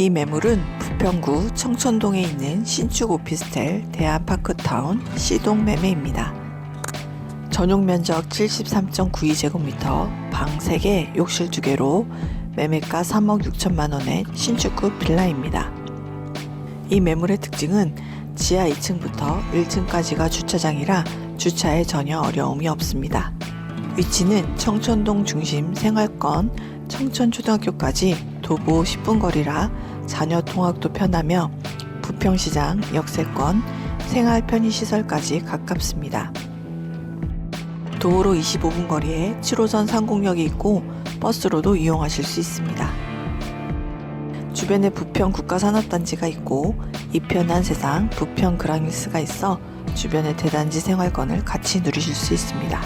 이 매물은 부평구 청천동에 있는 신축 오피스텔 대한파크타운 C동 매매입니다. 전용 면적 73.92제곱미터, 방 3개, 욕실 2개로 매매가 3억 6천만 원의 신축급 빌라입니다. 이 매물의 특징은 지하 2층부터 1층까지가 주차장이라 주차에 전혀 어려움이 없습니다. 위치는 청천동 중심 생활권 청천초등학교까지 도보 10분 거리라 자녀 통학도 편하며 부평시장 역세권 생활 편의시설까지 가깝습니다. 도로로 25분 거리에 7호선 상공역이 있고 버스로도 이용하실 수 있습니다. 주변에 부평 국가산업단지가 있고 이편한 세상 부평 그랑힐스가 있어 주변의 대단지 생활권을 같이 누리실 수 있습니다.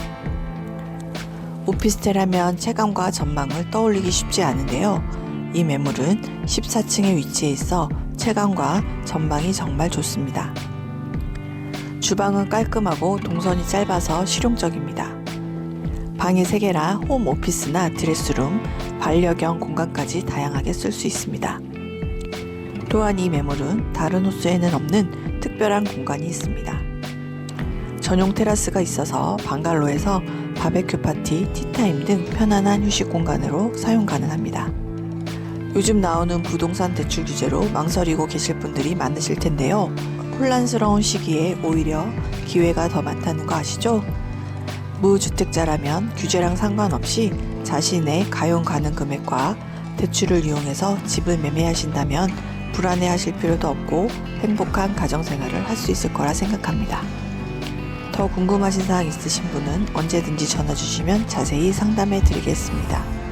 오피스텔 하면 체감과 전망을 떠올리기 쉽지 않은데요. 이 매물은 14층에 위치해 있어 체감과 전망이 정말 좋습니다. 주방은 깔끔하고 동선이 짧아서 실용적입니다. 방이 3개라 홈 오피스나 드레스룸, 반려견 공간까지 다양하게 쓸 수 있습니다. 또한 이 매물은 다른 호수에는 없는 특별한 공간이 있습니다. 전용 테라스가 있어서 방갈로에서 바베큐 파티, 티타임 등 편안한 휴식 공간으로 사용 가능합니다. 요즘 나오는 부동산 대출 규제로 망설이고 계실 분들이 많으실 텐데요. 혼란스러운 시기에 오히려 기회가 더 많다는 거 아시죠? 무주택자라면 규제랑 상관없이 자신의 가용 가능 금액과 대출을 이용해서 집을 매매하신다면 불안해하실 필요도 없고 행복한 가정생활을 할 수 있을 거라 생각합니다. 더 궁금하신 사항 있으신 분은 언제든지 전화 주시면 자세히 상담해 드리겠습니다.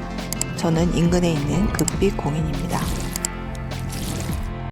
저는 인근에 있는 금빛 공인입니다.